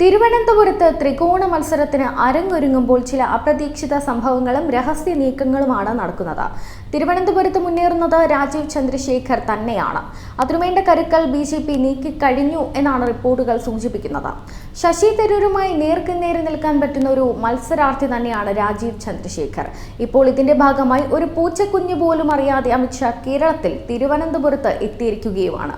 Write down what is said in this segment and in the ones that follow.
തിരുവനന്തപുരത്ത് ത്രികോണ മത്സരത്തിന് അരങ്ങൊരുങ്ങുമ്പോൾ ചില അപ്രതീക്ഷിത സംഭവങ്ങളും രഹസ്യ നീക്കങ്ങളുമാണ് നടക്കുന്നത്. തിരുവനന്തപുരത്ത് മുന്നേറുന്നത് രാജീവ് ചന്ദ്രശേഖർ തന്നെയാണ്. അതിനുവേണ്ട കരുക്കൾ ബി ജെ പി നീക്കിക്കഴിഞ്ഞു എന്നാണ് റിപ്പോർട്ടുകൾ സൂചിപ്പിക്കുന്നത്. ശശി തരൂരുമായി നേർക്കുനേരെ നിൽക്കാൻ പറ്റുന്ന ഒരു മത്സരാർത്ഥി തന്നെയാണ് രാജീവ് ചന്ദ്രശേഖർ. ഇപ്പോൾ ഇതിന്റെ ഭാഗമായി ഒരു പൂച്ചക്കുഞ്ഞു പോലും അറിയാതെ അമിത്ഷാ കേരളത്തിൽ തിരുവനന്തപുരത്ത് എത്തിയിരിക്കുകയുമാണ്.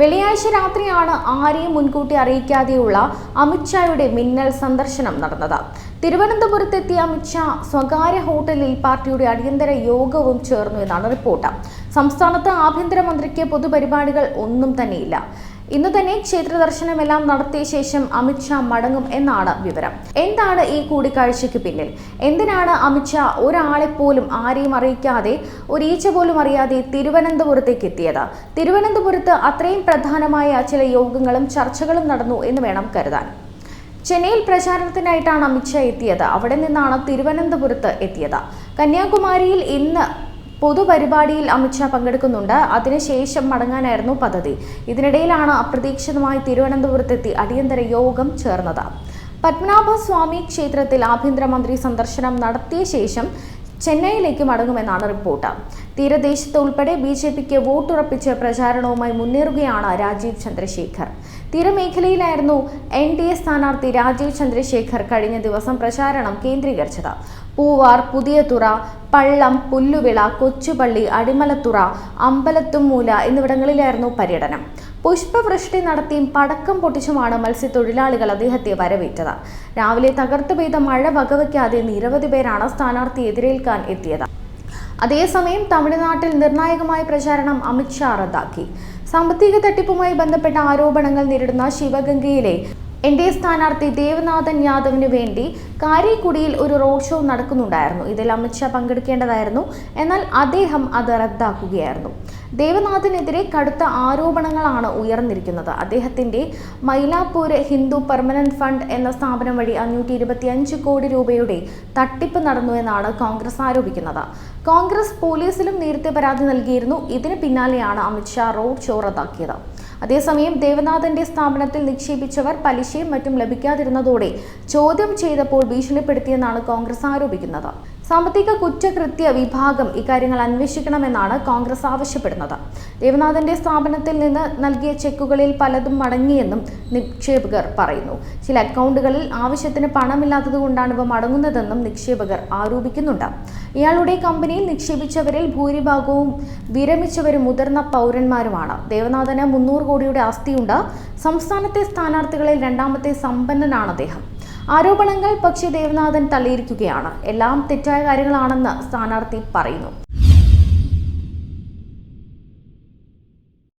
വെള്ളിയാഴ്ച രാത്രിയാണ് ആരെയും മുൻകൂട്ടി അറിയിക്കാതെയുള്ള അമിത്ഷായുടെ മിന്നൽ സന്ദർശനം നടന്നത്. തിരുവനന്തപുരത്തെത്തിയ അമിത്ഷാ സ്വകാര്യ ഹോട്ടലിൽ പാർട്ടിയുടെ അടിയന്തര യോഗവും ചേർന്നു എന്നാണ് റിപ്പോർട്ട്. സംസ്ഥാനത്ത് ആഭ്യന്തരമന്ത്രിക്ക് പൊതുപരിപാടികൾ ഒന്നും തന്നെയില്ല. ഇന്ന് തന്നെ ക്ഷേത്ര ദർശനമെല്ലാം നടത്തിയ ശേഷം അമിത്ഷാ മടങ്ങും എന്നാണ് വിവരം. എന്താണ് ഈ കൂടിക്കാഴ്ചയ്ക്ക് പിന്നിൽ? എന്തിനാണ് അമിത്ഷാ ഒരാളെ പോലും ആരെയും അറിയിക്കാതെ ഒരീച്ച പോലും അറിയാതെ തിരുവനന്തപുരത്തേക്ക് എത്തിയത്? തിരുവനന്തപുരത്ത് അത്രയും പ്രധാനമായ ചില യോഗങ്ങളും ചർച്ചകളും നടന്നു എന്ന് വേണം കരുതാൻ. ചെന്നൈയിൽ പ്രചാരണത്തിനായിട്ടാണ് അമിത്ഷാ എത്തിയത്. അവിടെ നിന്നാണ് തിരുവനന്തപുരത്ത് എത്തിയത്. കന്യാകുമാരിയിൽ ഇന്ന് പൊതുപരിപാടിയിൽ അമിത്ഷാ പങ്കെടുക്കുന്നുണ്ട്. അതിനുശേഷം മടങ്ങാനായിരുന്നു പദ്ധതി. ഇതിനിടയിലാണ് അപ്രതീക്ഷിതമായി തിരുവനന്തപുരത്തെത്തി അടിയന്തര യോഗം ചേർന്നത്. പത്മനാഭസ്വാമി ക്ഷേത്രത്തിൽ ആഭ്യന്തരമന്ത്രി സന്ദർശനം നടത്തിയ ശേഷം ചെന്നൈയിലേക്ക് മടങ്ങുമെന്നാണ് റിപ്പോർട്ട്. തീരദേശത്ത് ഉൾപ്പെടെ ബി ജെ പിക്ക് വോട്ടുറപ്പിച്ച് പ്രചാരണവുമായി മുന്നേറുകയാണ് രാജീവ് ചന്ദ്രശേഖർ. തീരമേഖലയിലായിരുന്നു എൻ ഡി എ സ്ഥാനാർത്ഥി രാജീവ് ചന്ദ്രശേഖർ കഴിഞ്ഞ ദിവസം പ്രചാരണം കേന്ദ്രീകരിച്ചത്. പൂവാർ പുതിയതുറ പള്ളം പുല്ലുവിള കൊച്ചുപള്ളി അടിമലത്തുറ അമ്പലത്തുംമൂല എന്നിവിടങ്ങളിലായിരുന്നു പര്യടനം. പുഷ്പവൃഷ്ടി നടത്തിയും പടക്കം പൊട്ടിച്ചുമാണ് മത്സ്യത്തൊഴിലാളികൾ അദ്ദേഹത്തെ വരവേറ്റത്. രാവിലെ തകർത്തു പെയ്ത മഴ വകവയ്ക്കാതെ നിരവധി പേരാണ് സ്ഥാനാർത്ഥി എതിരേൽക്കാൻ എത്തിയത്. അതേസമയം തമിഴ്നാട്ടിൽ നിർണായകമായ പ്രചാരണം അമിത്ഷാ റദ്ദാക്കി. സാമ്പത്തിക തട്ടിപ്പുമായി ബന്ധപ്പെട്ട ആരോപണങ്ങൾ നേരിടുന്ന ശിവഗംഗയിലെ എൻ ഡി എ സ്ഥാനാർത്ഥി ദേവനാഥൻ യാദവിന് വേണ്ടി കാരിക്കുടിയിൽ ഒരു റോഡ് ഷോ നടക്കുന്നുണ്ടായിരുന്നു. ഇതിൽ അമിത്ഷാ പങ്കെടുക്കേണ്ടതായിരുന്നു. എന്നാൽ അദ്ദേഹം അത് റദ്ദാക്കുകയായിരുന്നു. ദേവനാഥിനെതിരെ കടുത്ത ആരോപണങ്ങളാണ് ഉയർന്നിരിക്കുന്നത്. അദ്ദേഹത്തിന്റെ മൈലാപ്പൂര് ഹിന്ദു പെർമനന്റ് ഫണ്ട് എന്ന സ്ഥാപനം വഴി അഞ്ഞൂറ്റി ഇരുപത്തിയഞ്ച് കോടി രൂപയുടെ തട്ടിപ്പ് നടന്നു എന്നാണ് കോൺഗ്രസ് ആരോപിക്കുന്നത്. കോൺഗ്രസ് പോലീസിലും നേരത്തെ പരാതി നൽകിയിരുന്നു. ഇതിന് പിന്നാലെയാണ് അമിത്ഷാ റോഡ് ഷോ റദ്ദാക്കിയത്. അതേസമയം ദേവനാഥന്റെ സ്ഥാപനത്തിൽ നിക്ഷേപിച്ചവർ പലിശയും മറ്റും ലഭിക്കാതിരുന്നതോടെ ചോദ്യം ചെയ്തപ്പോൾ ഭീഷണിപ്പെടുത്തിയെന്നാണ് കോൺഗ്രസ് ആരോപിക്കുന്നത്. സാമ്പത്തിക കുറ്റകൃത്യ വിഭാഗം ഇക്കാര്യങ്ങൾ അന്വേഷിക്കണമെന്നാണ് കോൺഗ്രസ് ആവശ്യപ്പെടുന്നത്. ദേവനാഥന്റെ സ്ഥാപനത്തിൽ നിന്ന് നൽകിയ ചെക്കുകളിൽ പലതും മടങ്ങിയെന്നും നിക്ഷേപകർ പറയുന്നു. ചില അക്കൗണ്ടുകളിൽ ആവശ്യത്തിന് പണമില്ലാത്തതുകൊണ്ടാണ് ഇവ മടങ്ങുന്നതെന്നും നിക്ഷേപകർ ആരോപിക്കുന്നുണ്ട്. ഇയാളുടെ കമ്പനിയിൽ നിക്ഷേപിച്ചവരിൽ ഭൂരിഭാഗവും വിരമിച്ചവരും മുതിർന്ന പൗരന്മാരുമാണ്. ദേവനാഥന് മുന്നൂറ് കോടിയുടെ ആസ്തിയുണ്ട്. സംസ്ഥാനത്തെ സ്ഥാനാർത്ഥികളിൽ രണ്ടാമത്തെ സമ്പന്നനാണ് അദ്ദേഹം. ആരോപണങ്ങൾ പക്ഷേ ദേവനാഥൻ തള്ളിയിരിക്കുകയാണ്. എല്ലാം തെറ്റായ കാര്യങ്ങളാണെന്ന് സ്ഥാനാർത്ഥി പറയുന്നു.